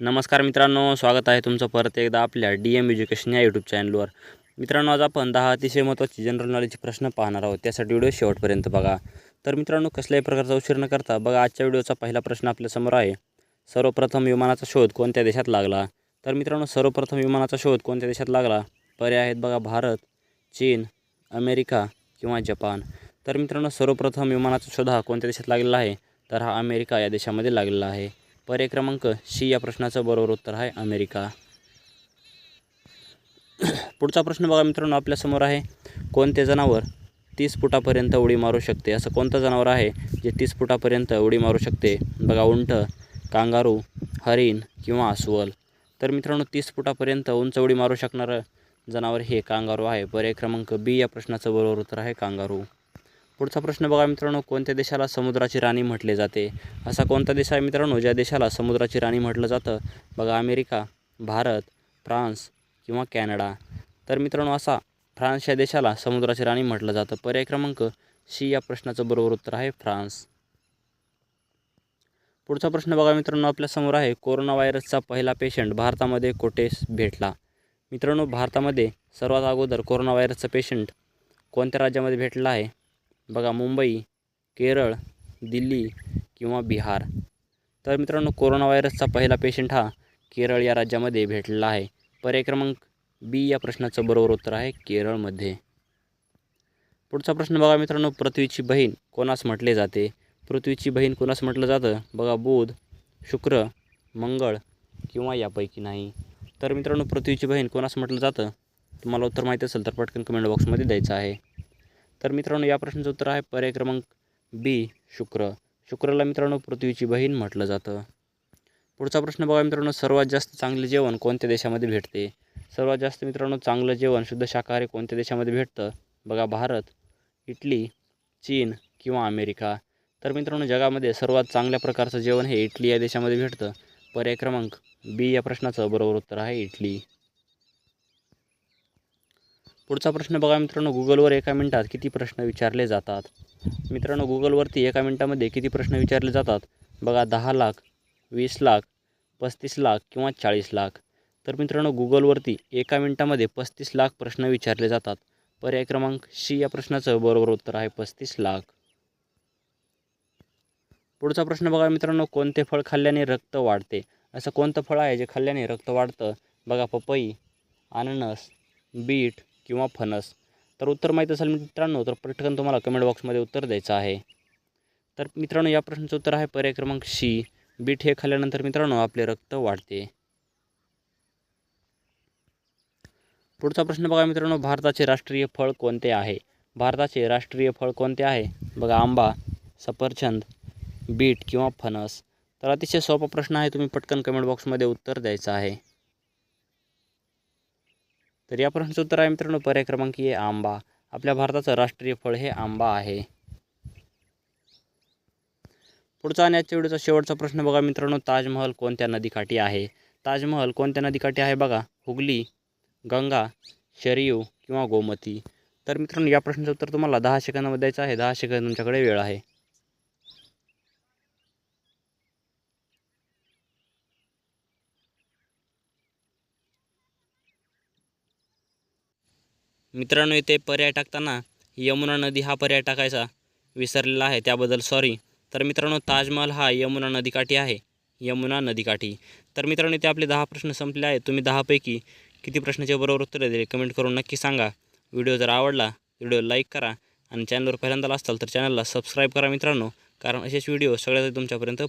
नमस्कार मित्रांनो स्वागत आहे तुमचं परत एकदा आपल्या डी एम एज्युकेशन या यूट्यूब चॅनलवर मित्रांनो आज आपण दहा अतिशय महत्त्वाचे जनरल नॉलेजचे प्रश्न पाहणार आहोत. त्यासाठी व्हिडिओ शेवटपर्यंत बघा. तर मित्रांनो कसल्याही प्रकारचा उशीर न करता बघा आजच्या व्हिडिओचा पहिला प्रश्न आपल्यासमोर आहे. सर्वप्रथम विमानाचा शोध कोणत्या देशात लागला? तर मित्रांनो सर्वप्रथम विमानाचा शोध कोणत्या देशात लागला? पर्याय आहेत बघा भारत चीन अमेरिका किंवा जपान. तर मित्रांनो सर्वप्रथम विमानाचा शोध हा कोणत्या देशात लागलेला आहे? तर हा अमेरिका या देशामध्ये लागलेला आहे. पर्याय क्रमांक सी या प्रश्नाचं बरोबर उत्तर आहे अमेरिका. पुढचा प्रश्न बघा मित्रांनो आपल्यासमोर आहे कोणते जनावर तीस फुटापर्यंत उडी मारू शकते? असं कोणतं जनावर आहे जे तीस फुटापर्यंत उडी मारू शकते? बघा उंट कांगारू हरिण किंवा अस्वल. तर मित्रांनो तीस फुटापर्यंत उंच उडी मारू शकणारं जनावर हे कांगारू आहे. पर्याय क्रमांक बी या प्रश्नाचं बरोबर उत्तर आहे कांगारू. पुढचा प्रश्न बघा मित्रांनो कोणत्या देशाला समुद्राची राणी म्हटले जाते? असा कोणता देश आहे मित्रांनो ज्या देशाला समुद्राची राणी म्हटलं जातं? बघा अमेरिका भारत फ्रान्स किंवा कॅनडा. तर मित्रांनो असा फ्रान्स या देशाला समुद्राची राणी म्हटलं जातं. पर्याय क्रमांक सी या प्रश्नाचं बरोबर उत्तर आहे फ्रान्स. पुढचा प्रश्न बघा मित्रांनो आपल्यासमोर आहे कोरोना व्हायरसचा पहिला पेशंट भारतामध्ये कोठे भेटला? मित्रांनो भारतामध्ये सर्वात अगोदर कोरोना व्हायरसचा पेशंट कोणत्या राज्यामध्ये भेटला आहे? बघा मुंबई केरळ दिल्ली किंवा बिहार. तर मित्रांनो कोरोना व्हायरसचा पहिला पेशंट हा केरळ या राज्यामध्ये भेटलेला आहे. पर्याय क्रमांक बी या प्रश्नाचं बरोबर उत्तर आहे केरळमध्ये. पुढचा प्रश्न बघा मित्रांनो पृथ्वीची बहीण कोणास म्हटले जाते? पृथ्वीची बहीण कोणास म्हटलं जातं? बघा बुध शुक्र मंगळ किंवा यापैकी नाही. तर मित्रांनो पृथ्वीची बहीण कोणास म्हटलं जातं? तुम्हाला उत्तर माहीत असेल तर पटकन कमेंट बॉक्समध्ये द्यायचं आहे. तर मित्रांनो या प्रश्नाचं उत्तर आहे पर्याय क्रमांक बी शुक्र. शुक्रला मित्रांनो पृथ्वीची बहीण म्हटलं जातं. पुढचा प्रश्न बघा मित्रांनो सर्वात जास्त चांगले जेवण कोणत्या देशामध्ये भेटते? सर्वात जास्त मित्रांनो चांगलं जेवण शुद्ध शाकाहारी कोणत्या देशामध्ये भेटतं? बघा भारत इटली चीन किंवा अमेरिका. तर मित्रांनो जगामध्ये सर्वात चांगल्या प्रकारचं जेवण हे इटली या देशामध्ये भेटतं. पर्याय क्रमांक बी या प्रश्नाचं बरोबर उत्तर आहे इटली. पुढचा प्रश्न बघा मित्रांनो गुगलवर एका मिनिटात किती प्रश्न विचारले जातात? मित्रांनो गुगलवरती एका मिनिटामध्ये किती प्रश्न विचारले जातात? बघा दहा लाख वीस लाख पस्तीस लाख किंवा चाळीस लाख. तर मित्रांनो गुगलवरती एका मिनिटामध्ये पस्तीस लाख प्रश्न विचारले जातात. पर्याय क्रमांक सी या प्रश्नाचं बरोबर उत्तर आहे पस्तीस लाख. पुढचा प्रश्न बघा मित्रांनो कोणते फळ खाल्ल्याने रक्त वाढते? असं कोणतं फळ आहे जे खाल्ल्याने रक्त वाढतं? बघा पपई अननस बीट किंवा फणस. तर उत्तर माहीत असेल मित्रांनो तर पटकन तुम्हाला कमेंट बॉक्समध्ये उत्तर द्यायचं आहे. तर मित्रांनो या प्रश्नाचं उत्तर आहे पर्याय क्रमांक सी. बीट हे खाल्ल्यानंतर मित्रांनो आपले रक्त वाढते. पुढचा प्रश्न बघा मित्रांनो भारताचे राष्ट्रीय फळ कोणते आहे? भारताचे राष्ट्रीय फळ कोणते आहे? बघा आंबा सफरचंद बीट किंवा फणस. तर अतिशय सोपा प्रश्न आहे तुम्ही पटकन कमेंट बॉक्समध्ये उत्तर द्यायचं आहे. तर या प्रश्नाचं उत्तर आहे मित्रांनो पर्याय क्रमांक ए आंबा. आपल्या भारताचं राष्ट्रीय फळ हे आंबा आहे. पुढचा आणि आजच्या व्हिडिओचा शेवटचा प्रश्न बघा मित्रांनो ताजमहल कोणत्या नदीकाठी आहे? ताजमहल कोणत्या नदीकाठी आहे बघा? हुगली गंगा शरयू किंवा गोमती. तर मित्रांनो या प्रश्नाचं उत्तर तुम्हाला दहा सेकंदामध्ये द्यायचं आहे. दहा सेकंद तुमच्याकडे वेळ आहे. मित्रांनो इथे पर्याय टाकताना यमुना नदी हा पर्याय टाकायचा विसरलेला आहे. त्याबद्दल सॉरी तर मित्रांनो ताजमहल हा यमुना नदीकाठी आहे. यमुना नदीकाठी. तर मित्रांनो इथे आपले दहा प्रश्न संपले आहेत. तुम्ही दहापैकी किती प्रश्नाचे बरोबर उत्तरे दिले कमेंट करून नक्की सांगा. व्हिडिओ जर आवडला व्हिडिओ लाईक करा आणि चॅनलवर पहिल्यांदा असताल तर चॅनलला सबस्क्राईब करा मित्रांनो. कारण असेच व्हिडिओ सगळ्यात तुमच्यापर्यंत